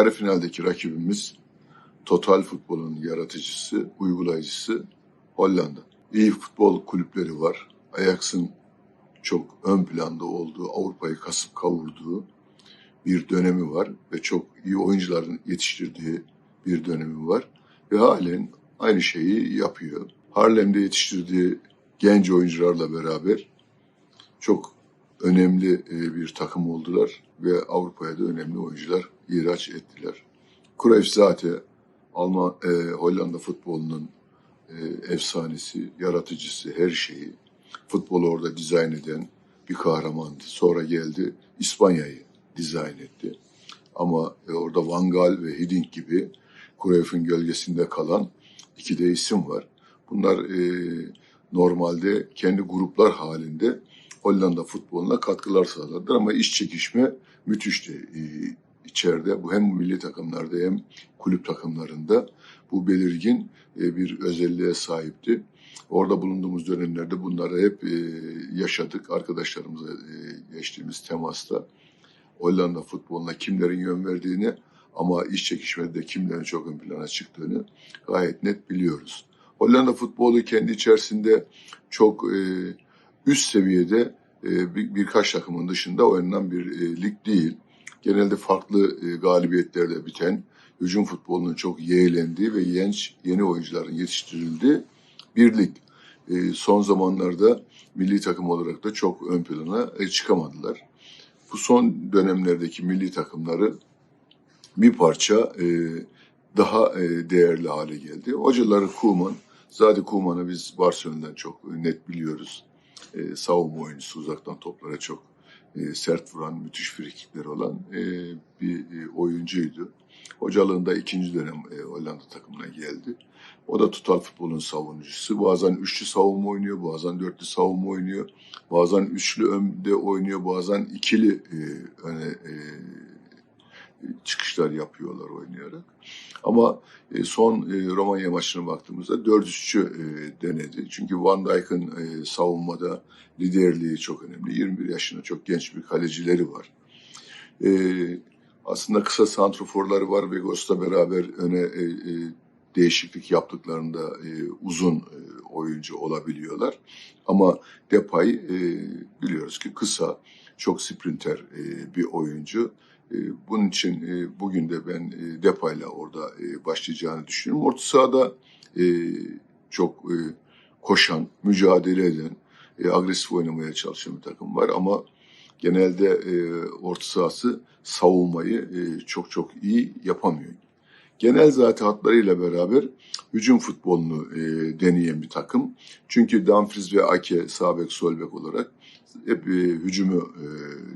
yarı finaldeki rakibimiz Total Futbol'un yaratıcısı, uygulayıcısı Hollanda. İyi futbol kulüpleri var. Ajax'ın çok ön planda olduğu, Avrupa'yı kasıp kavurduğu bir dönemi var ve çok iyi oyuncuların yetiştirdiği bir dönemi var ve halen aynı şeyi yapıyor. Harlem'de yetiştirdiği genç oyuncularla beraber çok önemli e, bir takım oldular ve Avrupa'ya da önemli oyuncular ihraç ettiler. Cruyff zaten Alman, e, Hollanda futbolunun e, efsanesi, yaratıcısı, her şeyi. Futbolu orada dizayn eden bir kahramandı. Sonra geldi İspanya'yı dizayn etti. Ama e, orada Van Gaal ve Hiddink gibi Cruyff'un gölgesinde kalan iki de isim var. Bunlar e, normalde kendi gruplar halinde Hollanda futboluna katkılar sağladılar ama iş çekişme müthişti e, içeride. Bu hem milli takımlarda hem kulüp takımlarında bu belirgin e, bir özelliğe sahipti. Orada bulunduğumuz dönemlerde bunları hep e, yaşadık. Arkadaşlarımızla e, geçtiğimiz temasta Hollanda futboluna kimlerin yön verdiğini ama iş çekişmede kimlerin çok ön plana çıktığını gayet net biliyoruz. Hollanda futbolu kendi içerisinde çok üst seviyede bir, birkaç takımın dışında oynanan bir lig değil. Genelde farklı e, galibiyetlerle biten, hücum futbolunun çok yeğlendiği ve genç yeni oyuncuların yetiştirildiği bir lig. E, son zamanlarda milli takım olarak da çok ön plana e, çıkamadılar. Bu son dönemlerdeki milli takımları bir parça e, daha değerli hale geldi. Hocaları Kuman, zaten Kuman'ı biz Barcelona'dan çok net biliyoruz. Savunma oyuncusu uzaktan toplara çok e, sert vuran, müthiş frikikleri olan e, bir e, oyuncuydu. Hocalığında ikinci dönem Hollanda takımına geldi. O da tutal futbolun savunucusu. Bazen üçlü savunma oynuyor, bazen dörtlü savunma oynuyor. Bazen üçlü önde oynuyor, bazen ikili öne çıkışlar yapıyorlar oynayarak. Ama e, son e, Romanya maçına baktığımızda 4-3'ü e, denedi. Çünkü Van Dijk'ın savunmada liderliği çok önemli. 21 yaşında çok genç bir kalecileri var. Aslında kısa santroforları var. Vegos'la beraber öne değişiklik yaptıklarında uzun oyuncu olabiliyorlar. Ama Depay biliyoruz ki kısa, çok sprinter bir oyuncu. E, bunun için e, bugün de ben e, Depay'la orada e, başlayacağını düşünüyorum. Orta sahada çok koşan, mücadele eden, agresif oynamaya çalışan bir takım var ama genelde orta sahası savunmayı çok çok iyi yapamıyor. Genel zaten hatlarıyla beraber hücum futbolunu e, deneyen bir takım. Çünkü Dumfries ve Ake sağ bek sol bek olarak hep e, hücumu e,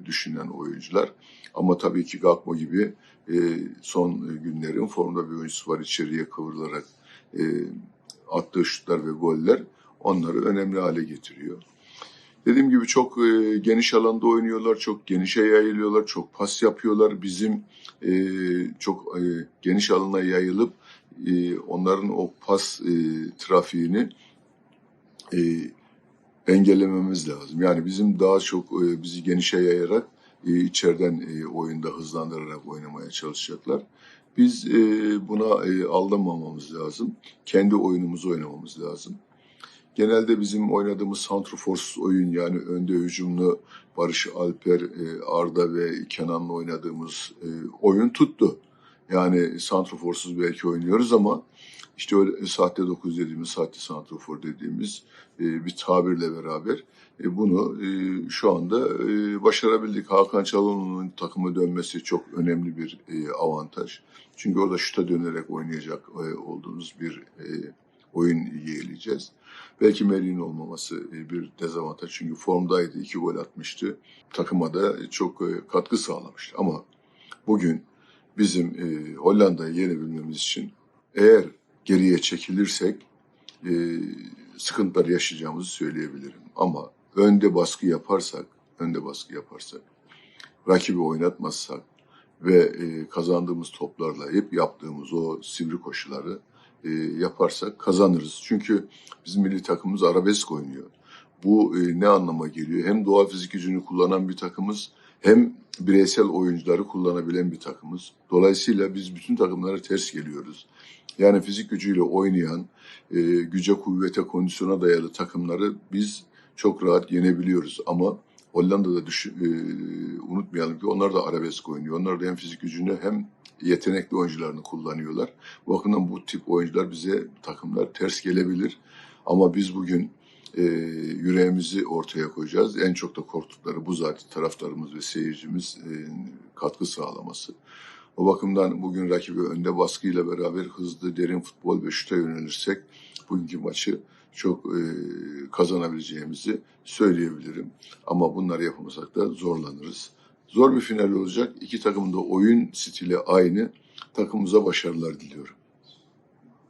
düşünen oyuncular. Ama tabii ki Gakpo gibi e, son günlerin formda bir oyuncusu var içeriye kıvrılarak e, attığı şutlar ve goller onları önemli hale getiriyor. Dediğim gibi çok e, geniş alanda oynuyorlar, çok genişe yayılıyorlar, çok pas yapıyorlar. Bizim e, çok e, geniş alana yayılıp e, onların o pas e, trafiğini e, engellememiz lazım. Yani bizim daha çok e, bizi genişe yayarak e, içeriden e, oyunda hızlandırarak oynamaya çalışacaklar. Biz e, buna e, aldanmamamız lazım. Kendi oyunumuzu oynamamız lazım. Genelde bizim oynadığımız santroforsuz oyun yani önde hücumlu Barış Alper, e, Arda ve Kenan'la oynadığımız e, oyun tuttu. Yani santroforsuz belki oynuyoruz ama işte öyle sahte 9 dediğimiz, sahte santrofor dediğimiz e, bir tabirle beraber e, bunu e, şu anda e, başarabildik. Hakan Çalhanoğlu'nun takımı dönmesi çok önemli bir e, avantaj. Çünkü orada şuta dönerek oynayacak e, olduğumuz bir e, oyun yeğleyeceğiz. Belki Melih'in olmaması e, bir dezavantaj çünkü formdaydı, iki gol atmıştı. Takıma da çok e, katkı sağlamıştı. Ama bugün bizim e, Hollanda'yı yenebilmemiz için eğer geriye çekilirsek e, sıkıntılar yaşayacağımızı söyleyebilirim. Ama önde baskı yaparsak, önde baskı yaparsak, rakibi oynatmazsak ve e, kazandığımız toplarla hep yaptığımız o sivri koşuları e, yaparsak kazanırız. Çünkü bizim milli takımımız arabesk oynuyor. Bu e, ne anlama geliyor? Hem doğal fizik gücünü kullanan bir takımız hem bireysel oyuncuları kullanabilen bir takımız. Dolayısıyla biz bütün takımlara ters geliyoruz. Yani fizik gücüyle oynayan, e, güce, kuvvete, kondisyona dayalı takımları biz çok rahat yenebiliyoruz. Ama Hollanda'da düşün, e, unutmayalım ki onlar da arabesk oynuyor. Onlar da hem fizik gücünü hem yetenekli oyuncularını kullanıyorlar. Bu bakımdan bu tip oyuncular bize takımlar ters gelebilir. Ama biz bugün e, yüreğimizi ortaya koyacağız. En çok da korktukları bu zaten taraftarımız ve seyircimiz e, katkı sağlaması. O bakımdan bugün rakibi önde baskıyla beraber hızlı, derin futbol ve şuta yönelirsek bugünkü maçı çok e, kazanabileceğimizi söyleyebilirim. Ama bunları yapamasak da zorlanırız. Zor bir final olacak. İki takımın da oyun stili aynı. Takımımıza başarılar diliyorum.